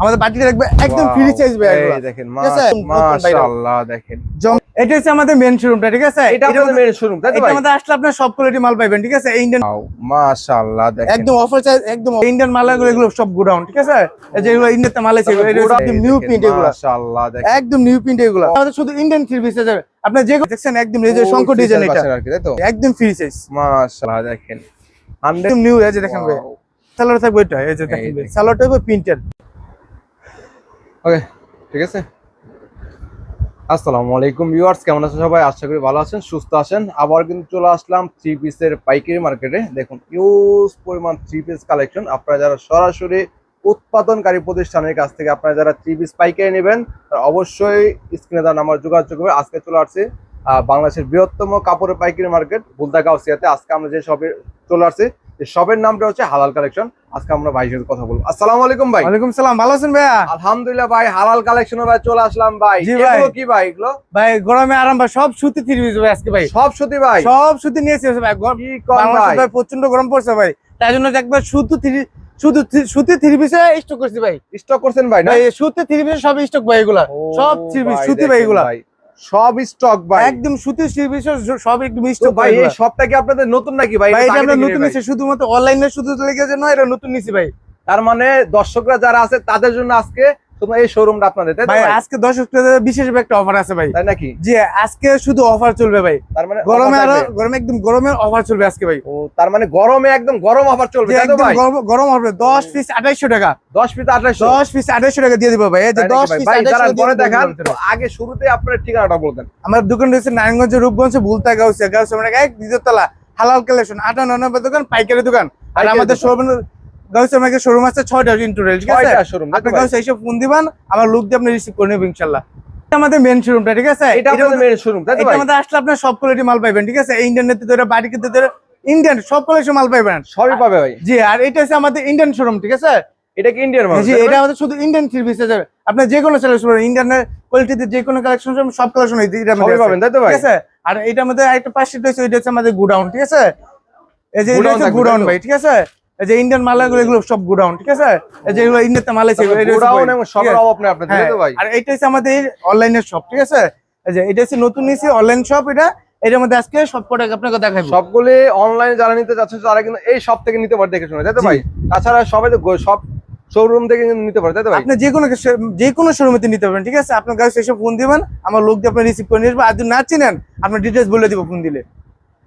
আমাদের বাটিটা রাখবে একদম ফ্রি সাইজ ভাই এই দেখেন? মাশাআল্লাহ দেখেন। এটা হচ্ছে আমাদের মেন শোরুমটা ঠিক আছে? এটা মেন শোরুম তাই তো আমাদের আসলে আপনার সব কোয়ালিটি মাল পাইবেন ঠিক আছে? ইন্ডিয়ান মাশাআল্লাহ দেখেন। একদম অফার চাই একদম ইন্ডিয়ান মাল এগুলো সব গোডাউন ঠিক আছে? এই যে এগুলো ইন্ডিয়াতে মাল আছে এগুলো একদম নিউ প্রিন্ট এগুলো। মাশাআল্লাহ দেখেন। একদম নিউ প্রিন্ট এগুলো। আমাদের শুধু ইন্ডিয়ান থ্রি পিস আছে। আপনার যে দেখছেন একদম এই যে শঙ্কর ডিজাইন এটা। একদম ফ্রি সাইজ মাশাআল্লাহ দেখেন। 100 একদম নিউ এই যে দেখেন ভাই। সালোয়ার থাকবে এটা এই যে দেখেন প্রিন্টেড ওকে ঠিক আছে? আসসালামু আলাইকুম ভিউয়ার্স কেমন আছেন সবাই? আশা করি ভালো আছেন, সুস্থ আছেন। আবার কিন্তু চলে আসলাম থ্রি পিসের পাইকারি মার্কেটে দেখুন ইউজ পরিমাণ থ্রি পিস কালেকশন আপনারা যারা সরাসরি উৎপাদনকারী প্রতিষ্ঠানের কাছ থেকে আপনারা যারা থ্রি পিস পাইকারি নেবেন, তারা অবশ্যই স্ক্রিনে দেওয়া নাম্বার যোগাযোগ করবে। আজকে চলে আসছে বাংলাদেশের বৃহত্তম কাপড়ের পাইকারি মার্কেট বুলদা গাউসিয়াতে আজকে আমরা যে শপে চলে আসছি শপের নামটা হচ্ছে হালাল কালেকশন আজকে আমরা ভাইয়ের সাথে কথা বলব। আসসালামু আলাইকুম ভাই। ওয়ালাইকুম সালাম ভালো আছেন ভাইয়া? আলহামদুলিল্লাহ ভাই হালাল কালেকশন ভাই চলে আসলাম ভাই। ভাই। এগুলো কি ভাই এগুলো? ভাই গরমে আরাম ভাই সব সুতি থ্রি পিস ভাই আজকে ভাই। সব সুতি ভাই? সব সুতি নিয়েছে ভাই কি কম ভাই? ভাই প্রচণ্ড গরম পড়ছে ভাই। তাই জন্য একবার শুধু থ্রি শুধু সুতি থ্রি পিসে স্টক করছি ভাই। স্টক করছেন ভাই না? ভাই সুতি থ্রি পিসে সব স্টক ভাই এগুলা। সব থ্রি পিস সুতি ভাই এগুলা। ভাই, সব স্টক ভাই একদম সুতি থ্রি পিসে সব একদম স্টক ভাই এই সবটা কি আপনাদের নতুন নাকি ভাই? ভাই এটা আমরা নতুন নিছি শুধুমাত্র অনলাইনে শুধু লেগেছে নয় এটা নতুন নিছি ভাই। তার মানে দর্শকরা যারা আছে তাদের জন্য আজকে তোমার এই শোরুমটা আপনাদের তাই তো ভাই ভাই? আজকে দর্শক বিশেষ একটা অফার আছে ভাই। তাই নাকি? জি আজকে শুধু অফার চলবে ভাই। তার মানে গরমে আরও গরমে একদম গরমের অফার চলবে আজকে ভাই। ও তার মানে গরমে একদম গরম অফার চলবে তাই তো ভাই? গরম- গরম হবে পিস টাকা। 10 পিস 2800 দশ পিস টাকা দিয়ে দিব ভাই। এই যে? পিস ভাই? আঠাইশো পরে দেখান আগে শুরুতে আপনার ঠিকানাটা বলতেন আমার দোকান রয়েছে নারায়ণগঞ্জ রূপগঞ্জ ভুলতা গাউসিয়া। গাউসিয়া মানে এক হালাল কালেকশন আটা নম্বর দোকান পাইকারি দোকান। আর আমাদের। শোরুম গাউসিয়া মার্কেট শোরুম আছে ছয়টা ইন্টু রেল ঠিক আছে? ছয়টা শোরুম আপনি গাউসিয়া এসে ফোন দিবেন আমার লোক দিয়ে আপনি রিসিভ করে নেবেন ইনশাল্লাহ। আমাদের মেন শোরুমটা ঠিক আছে? এটা আমাদের- মেন শোরুম এটা আমাদের আসলে আপনার সব কোয়ালিটি মাল পাইবেন ঠিক আছে? ইন্ডিয়ান ধরে বাড়ি কিনতে ধরে ইন্ডিয়ান সব কোয়ালিটি মাল পাইবেন। সবই পাবে ভাই। জি আর এটা হচ্ছে আমাদের ইন্ডিয়ান শোরুম ঠিক আছে? এটা কি ইন্ডিয়ান মাল? জি এটা আমাদের শুধু ইন্ডিয়ান থ্রি পিস আছে আপনি যে কোনো সিলেকশন ইন্ডিয়ানের কোয়ালিটিতে যে কোনো কালেকশন সব কালেকশন এটা আমাদের পাবেন তাই তো ভাই ঠিক আছে? আর এটা আমাদের একটা পাশে রয়েছে এটা হচ্ছে আমাদের গুডাউন ঠিক আছে? এই যে এটা হচ্ছে গুডাউন ভাই ঠিক আছে? এই যে ইন্ডিয়ান মাল এগুলো সব গোডাউন ঠিক আছে? এই যে এগুলো ইন্ডিয়াতে মাল আছে গোডাউন এবং আছে? অভাব নেই আপনাদের হ্যাঁ, তো ভাই? আর এটা হচ্ছে আমাদের অনলাইনের শপ ঠিক আছে? এই যে এটা হচ্ছে নতুন নিয়েছি অনলাইন শপ এটা এটার মধ্যে আজকে সব প্রোডাক্ট আপনাকে দেখাবো। সবগুলি অনলাইনে যারা নিতে যাচ্ছে তারা কিন্তু এই সব থেকে নিতে পারে দেখে শুনে তাই তো ভাই? তাছাড়া সবাই তো সব শোরুম থেকে নিতে পারে তাই আপনি যে কোনো যে কোনো শোরুমেতে নিতে পারবেন ঠিক আছে? আপনার কাছে এসে ফোন দিবেন আমার লোক দিয়ে আপনি রিসিভ করে নিয়ে আসব। আর যদি না চিনেন আপনার ডিটেলস বলে দিব ফোন দিলে।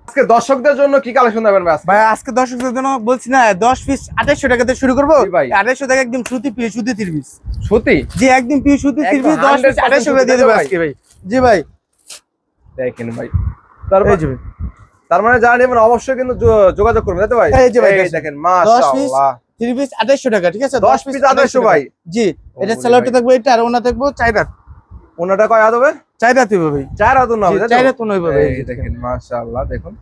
আজকে দর্শকদের জন্য কি কালেকশন দেবেন ভাই? ভাই আজকে দর্শকদের জন্য বলছি না দশ পিস আঠাইশশো টাকাতে শুরু করব জি ভাই। টাকা একদম সুতি পিস সুতি পিস সত্যি জি একদম পিস সুতি পিস দশ পিস 100% টাকা দিয়ে সুতি দেবো। আজকে ভাই জি ভাই দেখেন ভাই তারপর। তার মানে যারা নেবেন অবশ্যই কিন্তু যোগাযোগ করবেন তাই তো ভাই এই যে ভাই, দেখেন। মাশাআল্লাহ থ্রি পিস আঠাইশশো টাকা ঠিক আছে 10 পিস 2800 ভাই। জি এটা স্যালাডটা থাকবে এটা আর ওনা থাকব চাই রাত ওনাটা কয় হাত হবে? চার হাত না হবে? চার হাত ওনা এই দেখেন মাশাআল্লাহ দেখুন।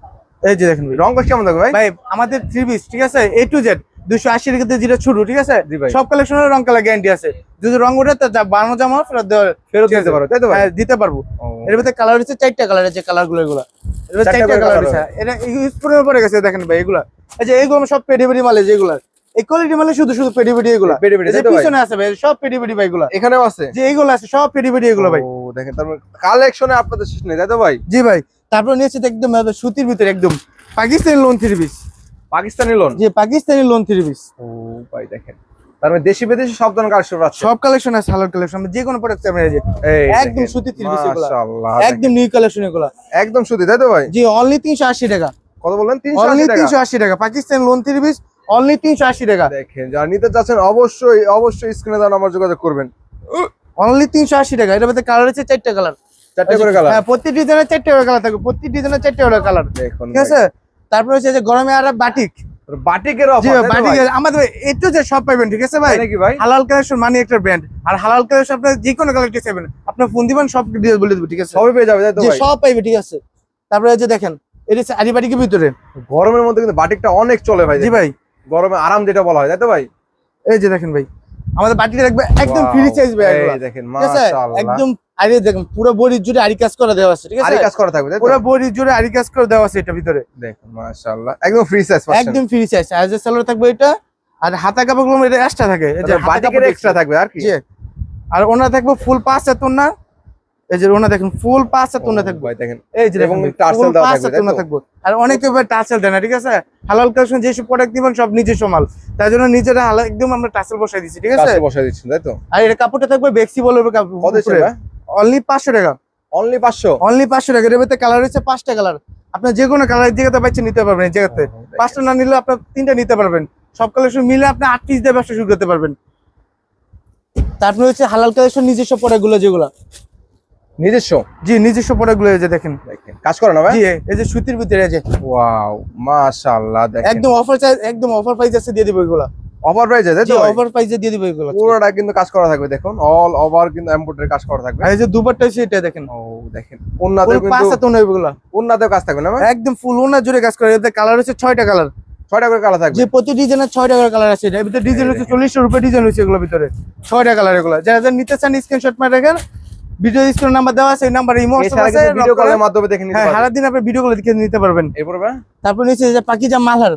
এই যে দেখেন ভাই রং কস কেমন থাকবে ভাই? ভাই আমাদের থ্রি পিস ঠিক আছে? এ টু জেড দুশো আশি টাকাতে যেটা ছোট ঠিক আছে? সব কালেকশনের রং কালার গ্যারান্টি আছে। যদি রং ওঠে তো বানানো জামা ফেরত ফেরত দিতে পারো তাই তো ভাই? হ্যাঁ, দিতে পারব। এর ভিতরে কালার হচ্ছে চারটা কালার আছে কালারগুলো এগুলো। চারটা কালার আছে এটা স্পুরের পরে গেছে দেখেন ভাই এগুলা। এই যে এইগুলো সব পেডি পেডি মালে যেগুলো। এই কোয়ালিটি মালে শুধু শুধু পেডি পেডি এগুলা। পেডি পেডি, এই যে তাই তো ভাই? পিছনে আছে ভাই সব পেডি পেডি ভাই এগুলা। এখানেও আছে? যে আছে সব পেডি পেডি এগুলো ভাই। ও দেখেন তার মানে কালেকশনে আপনাদের শেষ নেই তাই তো ভাই? জি ভাই তারপর নিয়েছে একদম সুতির ভিতরে একদম। Pakistani lawn three piece Pakistani lawn Pakistani lawn three piece ও ভাই দেখেন। তার মানে দেশি বিদেশি সব ধরনের কালেকশন আছে সব কালেকশন আছে হালাল কালেকশন যে কোনো প্রোডাক্ট আমরা এই যে একদম সুতি থ্রি পিস এগুলো। একদম নিউ কালেকশন এগুলো। একদম সুতি তাই তো ভাই? জি অনলি তিনশো আশি টাকা। কত বললেন? টাকা? তিনশো আশি টাকা Pakistan lawn three piece only তিনশো আশি টাকা। দেখেন যারা নিতে চাচ্ছেন অবশ্যই অবশ্যই স্ক্রিনে দেওয়া নাম্বার যোগাযোগ করবেন। অনলি তিনশো আশি টাকা এটার মধ্যে কালার আছে চারটা কালার চারটে করে কালার হ্যাঁ প্রতি ডিজাইনের চারটে করে কালার থাকবে প্রতি ডিজাইনের চারটে করে কালার ঠিক আছে? তারপরে হচ্ছে যে গরমে আর বাটিক। বাটিকের আমাদের একটু যে সব ঠিক আছে ভাই? নাকি ভাই? হালাল কালেকশন মানে একটা ব্র্যান্ড আর হালাল কালেকশন আপনার যে কোনো কালেকশন চাইবেন আপনার ফোন দিবেন সব বলে দেবো ঠিক আছে? সবই পেয়ে যাবে তাই তো ভাই? সব পাইবে ঠিক আছে? তারপরে যে দেখেন এটা হচ্ছে ভিতরে। গরমের মধ্যে কিন্তু বাটিকটা অনেক চলে ভাই জি ভাই। গরমে আরাম যেটা বলা হয় তাই তো ভাই? এই যে দেখেন ভাই আমাদের বাটিটা রাখবে একদম ফ্রি সাইজ ভাই এই দেখেন মাশাআল্লাহ। একদম আরে দেখেন পুরো বডি জুড়ে আরি কাজ করে দেওয়া আছে ঠিক আছে? আরি কাজ করা থাকবে পুরো বডি জুড়ে আরি কাজ করে দেওয়া আছে এটা ভিতরে। দেখুন মাশাআল্লাহ একদম ফ্রি সাইজ পাচ্ছেন। একদম ফ্রি সাইজ আর যে সেলার থাকবে এটা আর হাতা কাপড়গুলো এটা এক্সট্রা থাকে। এই যে বাটিকের এক্সট্রা থাকবে আর কি? জি। আর ওনা থাকবে ফুল পাঁচ হাত না এই যে ওনা দেখেন ফুল হাত না থাকবে। দেখেন। এই যে দেখেন tassel ফুল দেওয়া পাঁচ থাকবে, আর অনেকে টাসেল দেয় না ঠিক আছে? হালাল কালেকশন যেসব প্রোডাক্ট দিবেন সব নিজস্ব মাল। তাই জন্য নিজেরা হালাল একদম আমরা টাসেল বসাই দিচ্ছি ঠিক আছে? বসাই দিচ্ছেন তাই তো? আর এটা কাপড়টা থাকবে বেক্সি কত ছিল অনলি পাঁচশো টাকা। অনলি 500 অনলি পাঁচশো টাকা। এর ভিতরে কালার হচ্ছে পাঁচটা কালার আপনি যে কোনো কালার জায়গাতে পাচ্ছেন নিতে পারবেন এই জায়গাতে। পাঁচটা না নিলে আপনার তিনটা নিতে পারবেন। সব কালেকশন মিলে আপনি আট পিস দিয়ে ব্যবসা শুরু করতে পারবেন। তারপরে হচ্ছে হালাল কালেকশন নিজস্ব প্রোডাক্টগুলো যেগুলো। নিজস্ব? জি নিজস্ব প্রোডাক্টগুলো এই যে দেখেন। কাজ করে না ভাই? জি এই যে সুতির ভিতরে এই যে। ওয়াও মাশাআল্লাহ দেখেন। একদম অফার চাই একদম অফার প্রাইস আছে দিয়ে দিব এগুলো। অফার প্রাইসে তাই তো অফার প্রাইসে দিয়ে দিব এগুলো। পুরোটা কিন্তু কাজ করা থাকবে দেখুন। অল ওভার কিন্তু এমব্রয়ডারি কাজ করা থাকবে। এই যে হচ্ছে এটা দেখেন। ও দেখেন পাঁচ কিন্তু হাত ওনা এগুলো। উন্নাতেও কাজ থাকবে না একদম ফুল ওনা জুড়ে কাজ করে এতে কালার হচ্ছে ছয়টা কালার ছয়টা করে কালার থাকবে। যে প্রতি ডিজাইনের ছয় টাকার কালার আছে এর ভিতরে ডিজাইন হচ্ছে চল্লিশটা রুপে ডিজাইন হচ্ছে এগুলোর ভিতরে। ছয়টা কালার এগুলো। যারা যারা নিতে চান স্ক্রিনশট মারে রাখেন। ভিডিও নাম্বার দেওয়া আছে এই নাম্বারে ইমো এছাড়া ভিডিও কলের মাধ্যমে দেখে নিতে হ্যাঁ পারবেন। সারা দিন আপনি ভিডিও কলে দেখে নিতে পারবেন। এরপর তারপর নিচে যে পাকিজা মালহার।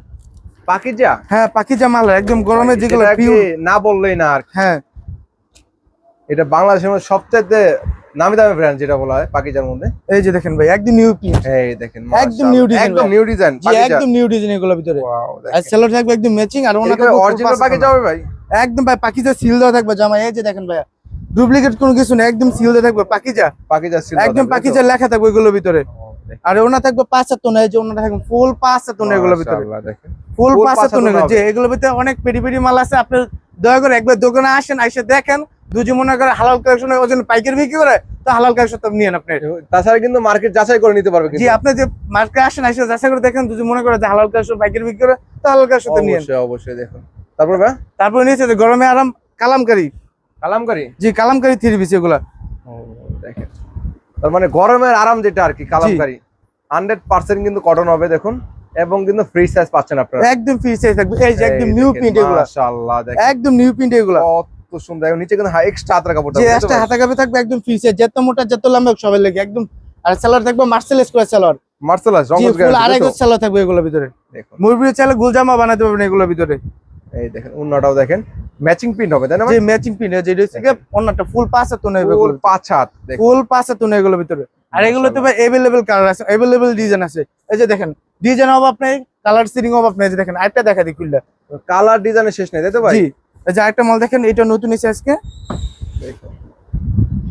পাকিজা? হ্যাঁ পাকিজা মালহার একদম গরমে যেগুলো এটা কি পিওর না বললেই না আর হ্যাঁ। এটা বাংলাদেশের মধ্যে সবচেয়ে নামি দামি ব্র্যান্ড যেটা বলা হয় পাকিজার মধ্যে। এই যে দেখেন ভাই একদম নিউ এই দেখেন একদম design একদম। নিউ ডিজাইন একদম নিউ ডিজাইন ভিতরে। আর সেলার থাকবে একদম ম্যাচিং আর ওনা এটা অরিজিনাল পাকিজা হবে ভাই। একদম ভাই পাকিজা সিল দেওয়া থাকবে জামা এই যে দেখেন ভাই ডুপ্লিকেট কোনো কিছু না একদম সিল দেওয়া থাকবে পাকিজা। পাকিজা সিল একদম পাকিজা লেখা থাকবে এগুলোর ভিতরে। আর ওনা থাকবে পাঁচ হাত টোনা এই যে ওনা থাকবে ফুল পাঁচ হাত টোনা এগুলোর ভিতরে। ফুল পাঁচ পাঁচ হাত টোনা হাত টোনা যে এগুলোর ভিতরে অনেক পেরি পেরি মাল আছে আপনি দয়া করে একবার দোকানে আসেন এসে দেখেন। দুজি মনে করে হালাল কালেকশন ওজন পাইকারি বিক্রি করে তো হালাল কালেকশন তো নিয়েন আপনি। তাছাড়া কিন্তু মার্কেট যাচাই করে নিতে পারবে জি আপনি যে মার্কেটে আসেন এসে যাচাই করে দেখেন দুজি মনে করে যে হালাল কালেকশন পাইকারি বিক্রি করে তো হালাল কালেকশন তো নিয়েন অবশ্যই অবশ্যই দেখুন। তারপর তারপরে নিয়েছে যে গরমে আরাম কালামকারি। কালামকারি? জি কালামকারি থ্রি পিস এগুলা। দেখেন। তার মানে গরমের আরাম যেটা আর কি কালামকারি। হান্ড্রেড পার্সেন্ট কিন্তু কটন হবে দেখুন। এবং কিন্তু ফ্রি সাইজ পাচ্ছেন আপনারা। একদম ফ্রি সাইজ থাকবে। এই যে একদম নিউ প্রিন্ট এগুলা। মাশাআল্লাহ দেখেন। একদম নিউ প্রিন্ট এগুলা। কত সুন্দর। এবং নিচে কিন্তু এক্সট্রা হাতের কাপড় থাকবে, একটা তাই তো থাকবে একদম ফ্রি সাইজ যত মোটা যত লম্বা সবাই লাগে একদম। আর সেলার থাকবে মার্সেল স্কোয়ার সেলার ভাই? মার্সেলাস জি রঙের ফুল আড়াই গ্যারান্টি সেলার থাকবে এগুলোর ভিতরে। দেখুন। মুরবির চাইলে গুলজামা বানাতে পারবেন এগুলোর ভিতরে। এই দেখেন অন্যটাও দেখেন। ম্যাচিং প্রিন্ট হবে তাই না যে ম্যাচিং প্রিন্ট যে এটা হচ্ছে অন্যটা ফুল পাঁচ হাত ফুল পাঁচ হাত ফুল পাঁচ হাত এগুলোর ভিতরে। আর ভাই এভেলেবেল কালার আছে ডিজাইন আছে। এই যে দেখেন ডিজাইন অভাব নেই কালার সিরিং অভাব নেই এই যে দেখেন আরেকটা দেখা দিই খুললে। কালার ডিজাইনের শেষ নেই তাই তো ভাই? জি এই যে আরেকটা মাল দেখেন এটা নতুন এসে আজকে।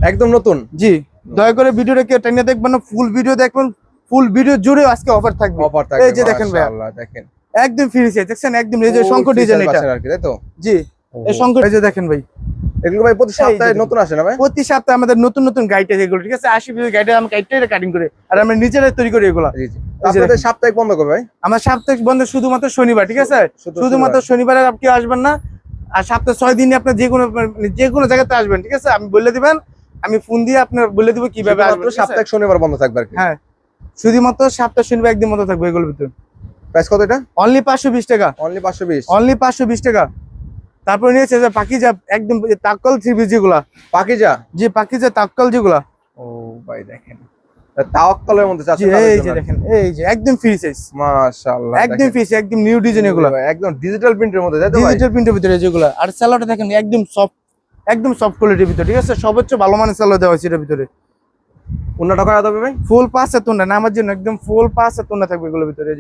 একদম নতুন? জি দয়া করে ভিডিওটা কেউ টেনে দেখবেন না ফুল ভিডিও দেখবেন ফুল ভিডিও জুড়ে আজকে অফার থাকবে। অফার থাকবে এই যে দেখেন। মাশাআল্লাহ দেখেন। একদম ফ্রি সাইজ দেখছেন? একদম এই যে free ডিজাইন এটা। আর কি তাই তো? জি। এই শঙ্খ এই যে দেখেন ভাই এগুলো ভাই প্রতি সপ্তাহে নতুন আসে না ভাই? প্রতি সপ্তাহে আমাদের নতুন নতুন গাইড আছে এগুলো ঠিক আছে? আশি পিস গাইডে আমরা গাইডটা কাটিং করে আর আমরা নিজেরাই তৈরি করি এগুলো। জি জি আপনাদের সাপ্তাহিক বন্ধ করবে ভাই? আমার সাপ্তাহিক বন্ধ শুধুমাত্র শনিবার ঠিক আছে? শুধুমাত্র শনিবারে। আপনি আসবেন না। আর সপ্তাহে ছয় দিনে আপনি যে কোনো যে কোনো জায়গাতে আসবেন ঠিক আছে? আমি বলে দিবেন আমি ফোন দিয়ে আপনার বলে দিব কীভাবে আসবেন সাপ্তাহিক শনিবার বন্ধ থাকবে আর কি? হ্যাঁ। শুধুমাত্র সপ্তাহ শনিবার একদিন মতো থাকবে এগুলোর ভিতরে। প্রাইস কত এটা? অনলি পাঁচশো বিশ টাকা। অনলি পাঁচশো বিশ। অনলি পাঁচশো বিশ টাকা। তারপরে নিয়েছে যে পাকিজা একদম যে তাক্কল থ্রি যেগুলা। পাকিজা? যে পাকিজা তাক্কল যেগুলা। ও ভাই দেখেন। তাওয়াক্কালের মধ্যে জি, এই যে দেখেন এই যে একদম ফ্রি সাইজ মাশাআল্লাহ একদম ফ্রি একদম নিউ ডিজাইন এগুলা। একদম ডিজিটাল প্রিন্টের মধ্যে তাই তো ভাই? ডিজিটাল প্রিন্টের ভিতরে যেগুলো। আর স্যালাডটা দেখেন একদম সফট একদম সফট কোয়ালিটির ভিতরে ঠিক আছে? সর্বোচ্চ ভালো মানের স্যালাড দেওয়া হয়েছে ভিতরে। করা ভাই? ফুল পাঁচ হাত না নামার জন্য একদম ফুল পাঁচ না থাকবে এগুলোর ভিতরে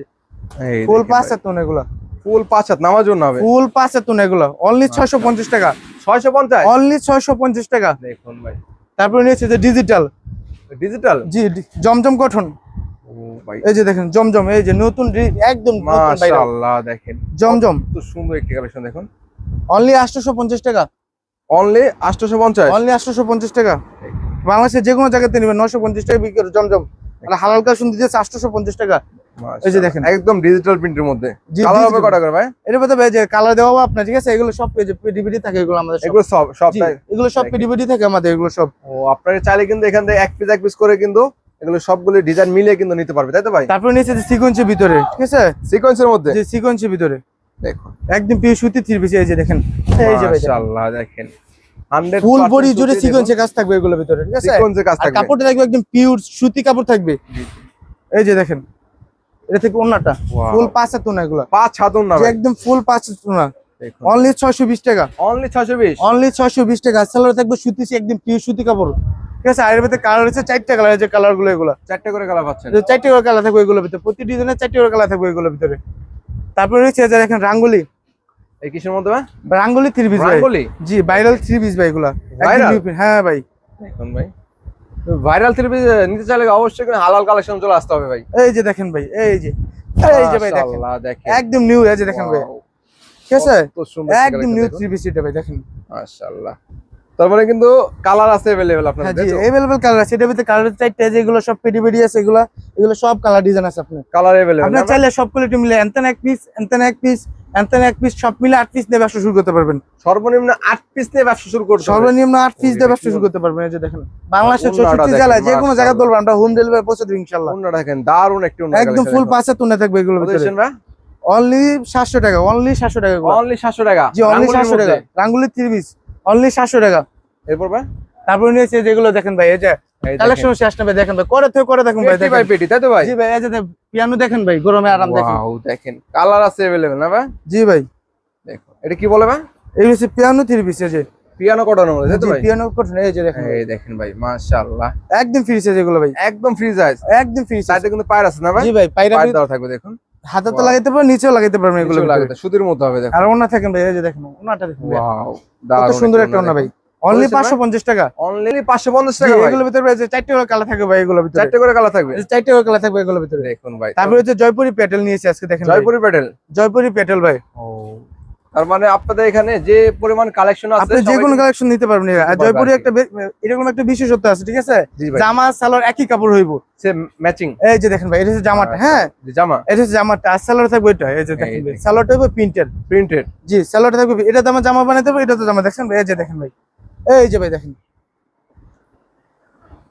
এই ফুল পাঁচ হাত এগুলো। ফুল পাঁচ হাত নামার জন্য হবে ফুল পাঁচ হাত এগুলো। অনলি ছয়শো পঞ্চাশ টাকা। ছয়শো পঞ্চাশ? অনলি ছয়শো পঞ্চাশ টাকা। দেখুন ভাই। তারপরে নিয়েছে যে ডিজিটাল ডিজিটাল জি জমজম গঠন। এই যে দেখেন জমজম এই যে নতুন একদম মাশাআল্লাহ দেখেন। জমজম। কত সুন্দর একটি কালেকশন দেখুন। অনলি আটশোশো পঞ্চাশ টাকা। অনলি আটশোশো পঞ্চাশ? অনলি আটশোশো পঞ্চাশ টাকা। বাংলাদেশের যে কোনো জায়গাতে নেবেন নশো পঞ্চাশ টাকা বিক্রি করে জমজম। আর হালাল কাশুন দিতেছে আটশোশো পঞ্চাশ টাকা। এই যে দেখেন। একদম ডিজিটাল প্রিন্টের মধ্যে। কালার হবে কটা করে ভাই? এর মধ্যে ভাই যে কালার দেওয়া হবে আপনার ঠিক আছে? এগুলো সব পিডিবিডি থাকে এগুলো আমাদের এগুলো সব সব এগুলো সব। পিডিবিডি থাকে আমাদের এগুলো সব। ও আপনারা চাইলে কিন্তু এখান থেকে এক পিস এক পিস করে কিন্তু এগুলো সবগুলো ডিজাইন মিলিয়ে কিন্তু নিতে পারবে তাই তো ভাই? তারপরে নিচে সিকোয়েন্সের ভিতরে ঠিক আছে? সিকোয়েন্সের মধ্যে? যে সিকোয়েন্সের ভিতরে। দেখুন একদম পিওর সুতি থ্রি পিস এই যে দেখেন। এই যে ভাই মাশাআল্লাহ দেখেন। ফুল বডি জুড়ে সিকোয়েন্সের কাজ থাকবে এগুলোর ভিতরে ঠিক আছে? সিকোয়েন্সের কাজ থাকবে। কাপড়টা থাকবে একদম পিওর সুতি কাপড় থাকবে। এই যে দেখেন। এটা থেকে Wow. ফুল পাঁচ হাত ওনা এগুলো। পাঁচ হাতুন না একদম ফুল পাঁচ হাত ওনা অনলি ছয়শো বিশ টাকা। অনলি ছয়শো বিশ? অনলি ছয়শো বিশ টাকা। সালোয়ার থাকবে সুতিছি একদম পিওর সুতি কাপড়। ঠিক আছে? আর এর ভিতরে কালার চারটা কালার কালারগুলো এগুলো। চারটে করে কালার পাচ্ছেন। যে চারটে করে কালার থাকবে এগুলোর ভিতরে। প্রতি ডিজাইনের চারটে করে কালার থাকবে এগুলোর ভিতরে। তারপরে দেখেন রাঙ্গুলি। এই কিসের মধ্যে রাঙ্গুলি থ্রি পিস ভাই। রাঙ্গলি? জি ভাইরাল থ্রি পিস ভাই এগুলা? হ্যাঁ ভাই। ভাই। ভাইরাল থ্রি পিস নিতে চাইলে অবশ্যই কিন্তু হালাল কালেকশন চলে আসতে হবে ভাই এই যে দেখেন ভাই এই যে এই যে ভাই দেখেন মাশাআল্লাহ, দেখেন একদম নিউ এই যে দেখেন ভাই Wow, ঠিক আছে কত সুন্দর একদম নিউ থ্রি পিস এটা ভাই দেখেন মাশাআল্লাহ তার মানে কিন্তু কালার আছে अवेलेबल আপনার হ্যাঁ জি अवेलेबल কালার আছে এটার ভিতরে কালার চারটে যেগুলো সব পেটি পেটি আছে এগুলো এগুলো সব কালার ডিজাইন আছে আপনার কালার अवेलेबल আপনার চাইলে সব কোয়ালিটি মিলে এনতেন এক পিস এনতেন এক পিস এনতেন এক পিস সব মিলে আট পিস দিয়ে ব্যবসা শুরু করতে পারবেন। সর্বনিম্ন 8 পিস দিয়ে ব্যবসা শুরু করতে সর্বনিম্ন আট পিস দিয়ে ব্যবসা শুরু করতে পারবেন এই যে দেখেন। বাংলাদেশের চৌষট্টি জেলায় যে কোনো জায়গায়। বলব আমরা হোম ডেলিভারি পৌঁছে দেবো ইনশাল্লাহ অন্যটা দেখেন দারুণ একটু একদম ফুল পাঁচে তুলে থাকবে এগুলোর ভিতরে। অনলি সাতশো টাকা অনলি সাতশো টাকা অনলি 700 টাকা? জি অনলি রাঙ্গুলির সাতশো টাকা। মধ্যে। রাঙ্গুলি থ্রি পিস অনলি সাতশো টাকা। এরপর ভাই? তারপরে নিয়েছে যেগুলো দেখেন ভাই এই যে এই কালেকশন শেষ নেবে দেখেন ভাই করে থেকে করে দেখুন ভাই দেখেন ভাই দেখেন। পেটি তাই তো ভাই জি ভাই এই যে পিয়ানো দেখেন ভাই গরমে আরাম দেখেন ওয়াও দেখেন কালার আছে अवेलेबल না ভাই জি ভাই দেখুন এটা কি বলে ভাই এই হচ্ছে পিয়ানো থ্রি পিস এই যে পিয়ানো কটানোর মধ্যে তাই তো জি, ভাই পিয়ানো করছেন এই যে দেখেন এই দেখেন ভাই মাশাআল্লাহ একদম ফ্রি সাইজ এগুলো ভাই একদম ফ্রি সাইজ একদম ফ্রি সাইজ সাইডে কিন্তু পায়ের আছে না ভাই জি ভাই পায়রা পায়ের দেওয়া থাকবে দেখুন হাতে তো Wow. লাগাইতে পারবেন নিচেও লাগাইতে পারবেন এগুলো এগুলো লাগে সুতির মধ্যে হবে দেখুন আর ওনা থাকেন ভাই এই যে দেখেন ওনাটা দেখেন ভাই। ওয়াও কত সুন্দর একটা ওনা ভাই অনলি বলেছেন পাঁচশো পঞ্চাশ টাকা। অনলি 550 জি, টাকা এগুলোর ভিতরে ভাই যে চারটে করে কালার থাকবে ভাই এগুলোর ভিতরে। চারটে করে কালার থাকবে? যে চারটে করে কালার থাকবে এগুলোর ভিতরে। দেখুন ভাই। তারপরে হচ্ছে জয়পুরি প্যাটেল নিয়েছি আজকে দেখেন। জয়পুরি প্যাটেল জয়পুরি প্যাটেল ভাই। তার মানে আপনাদের এখানে যে পরিমাণ কালেকশন আছে আপনি যে কোনো কালেকশন নিতে পারবেন। আর জয়পুরি একটা এরকম একটা বিশেষত্ব আছে ঠিক আছে? জামা সালোয়ার একই কাপড় হইব। সে ম্যাচিং এই যে দেখেন ভাই এটা হচ্ছে জামাটা হ্যাঁ? জামা? এটা হচ্ছে জামাটা আর সালোয়ার থাকবে এটা এই যে দেখেন সালোয়ারটা হবে প্রিন্টেড প্রিন্টেড জি সালোয়ারটা থাকবে এটা তো আমার জামা বানাতে হবে এটা তো জামা দেখছেন ভাই? এই যে দেখেন ভাই। এই যে ভাই দেখেন।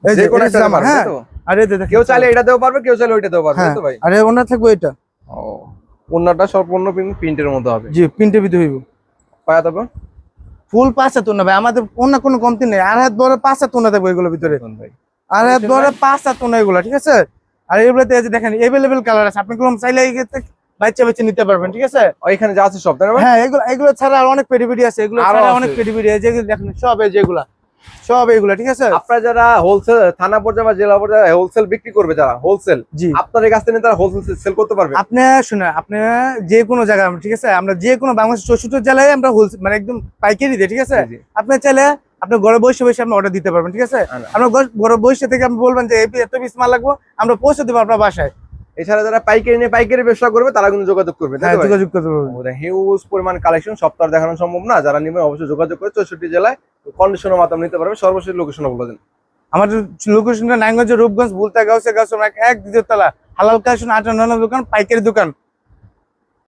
এই যে একটা হ্যাঁ? আর এই দেখেন কেউ চাইলে এটা দেও পারবে কেউ চাইলে ওইটা দেও পারবে হ্যাঁ তো ভাই আরে ওনার থাকবে এটা ও অন্যটা সম্পূর্ণ প্রিন্টের মধ্যে হবে। জি প্রিন্টের ভিতরে হইব। পায়া দেবো? ফুল পাঁচ হাত না ভাই আমাদের অন্য কোনো কমতি নেই। আর হাত বড় পাঁচ হাত না থাকবে এগুলোর ভিতরে। আর হাত বড় পাঁচ হাত না এগুলো ঠিক আছে? আর এগুলোতে দেখেন এভেলেবেল কালার আছে। আপনি কোনো চাইলে বাচ্চা বাচ্চা নিতে পারবেন ঠিক আছে? ওইখানে যা আছে সব হ্যাঁ এগুলো এগুলো ছাড়া আর অনেক পেডিপিডি আছে এগুলো ছাড়া। অনেক পেডিপিডি আছে যেগুলো দেখেন সব এই যেগুলা সব এগুলা ঠিক আছে? আপনারা যারা হোলসেল থানা পর্যায়ে বা জেলা পর্যায়ে হোলসেল বিক্রি করবে যারা হোলসেল জি। আপনাদের কাছ থেকে তারা হোলসেল সেল করতে পারবে? আপনি শুনে আপনি যে কোনো জায়গায় ঠিক আছে? আমরা যে কোনো বাংলাদেশ চৌষট্টি জেলায় আমরা হোলসেল মানে একদম পাইকারি দিই ঠিক আছে। আপনি চাইলে আপনি ঘরে বসে বসে আপনি অর্ডার দিতে পারবেন ঠিক আছে। আপনার ঘর- বসে থেকে আপনি বলবেন যে এত পিস মাল লাগবো আমরা পৌঁছে দেবো আপনার বাসায়। এছাড়া যারা পাইকারি নিয়ে পাইকারি ব্যবসা করবে তারা কিন্তু যোগাযোগ করবে হ্যাঁ? যোগাযোগ করতে হিউজ পরিমাণ কালেকশন সপ্তাহ দেখানো সম্ভব না। যারা নেবেন অবশ্যই যোগাযোগ করে চৌষট্টি জেলায় কন্ডিশনের মাধ্যমে নিতে পারবে। সর্বশেষ লোকেশন বলে দেন। আমাদের লোকেশনটা নারায়ণগঞ্জ রূপগঞ্জ বুলতা গাউসে গাছ এক দ্বিতীয় তলা হালাল কালেকশন আটান্ন দোকান পাইকারি দোকান।